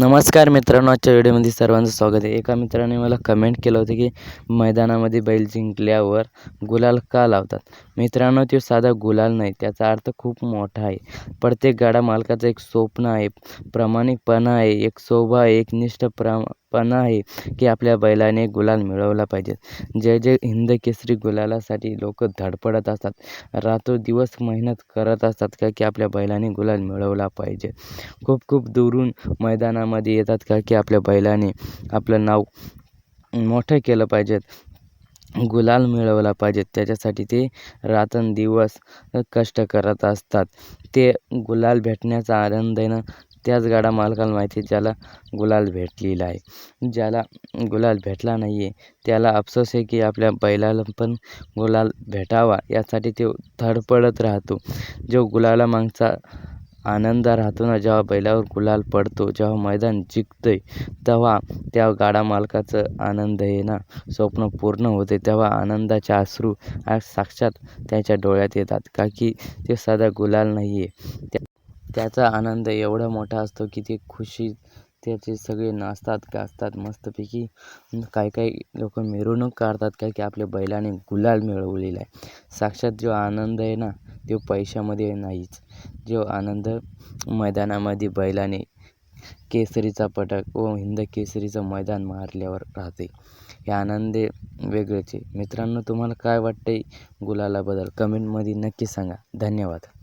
नमस्कार मित्रांनो आजच्या व्हिडिओमध्ये सर्वांचं स्वागत आहे. एका मित्राने मला कमेंट केलं होतं की मैदानामध्ये बैल जिंकल्यावर गुलाल का लावतात? मित्रांनो तो साधा गुलाल नाही त्याचा अर्थ खूप मोठा आहे. प्रत्येक गाडा मालकाचं एक स्वप्न आहे प्रामाणिकपणा आहे एक शोभा आहे एक निष्ठ पण आहे की आपल्या बैलाने गुलाल मिळवला पाहिजे. जे जे हिंद केसरी गुलालासाठी लोक धडपडत असतात. रात्रदिवस मेहनत करत असतात का की आपल्या बैलाने गुलाल मिळवला पाहिजे? खूप खूप दुरून मैदानामध्ये येतात का की आपल्या बैलाने आपलं नाव मोठं केलं पाहिजेत गुलाल मिळवला पाहिजे. त्याच्यासाठी ते रात्रंदिवस कष्ट करत असतात. ते गुलाल भेटण्याचा आनंद आहे ना त्याच गाडा मालकाला माहिती ज्याला गुलाल भेटलेला आहे. ज्याला गुलाल भेटला नाही आहे त्याला अफसोस आहे की आपल्या बैलाला पण गुलाल भेटावा यासाठी तो धडपडत राहतो. जो गुलालामागचा आनंद राहतो ना जेव्हा बैलावर गुलाल पडतो जेव्हा मैदान जिंकतं आहे तेव्हा त्या गाडा मालकाचं आनंद आहे ना स्वप्न पूर्ण होते. तेव्हा आनंदाचे अश्रू आज साक्षात त्याच्या डोळ्यात येतात. का की ते साधा गुलाल नाही आहे त्या त्याचा आनंद एवढा मोठा असतो की ते खुशी त्याचे सगळे नाचतात गाजतात मस्तपैकी. काही काही लोक मिरवणूक काढतात काय की आपल्या बैलाने गुलाल मिळवलेला आहे. साक्षात जो आनंद आहे ना तो पैशामध्ये नाहीच. जो आनंद मैदानामध्ये बैलाने केसरीचा पटक व हिंद केसरीचं मैदान मारल्यावर राहते. हे आनंद वेगळेचे मित्रांनो तुम्हाला काय वाटतं आहे गुलालाबद्दल? कमेंटमध्ये नक्की सांगा. धन्यवाद.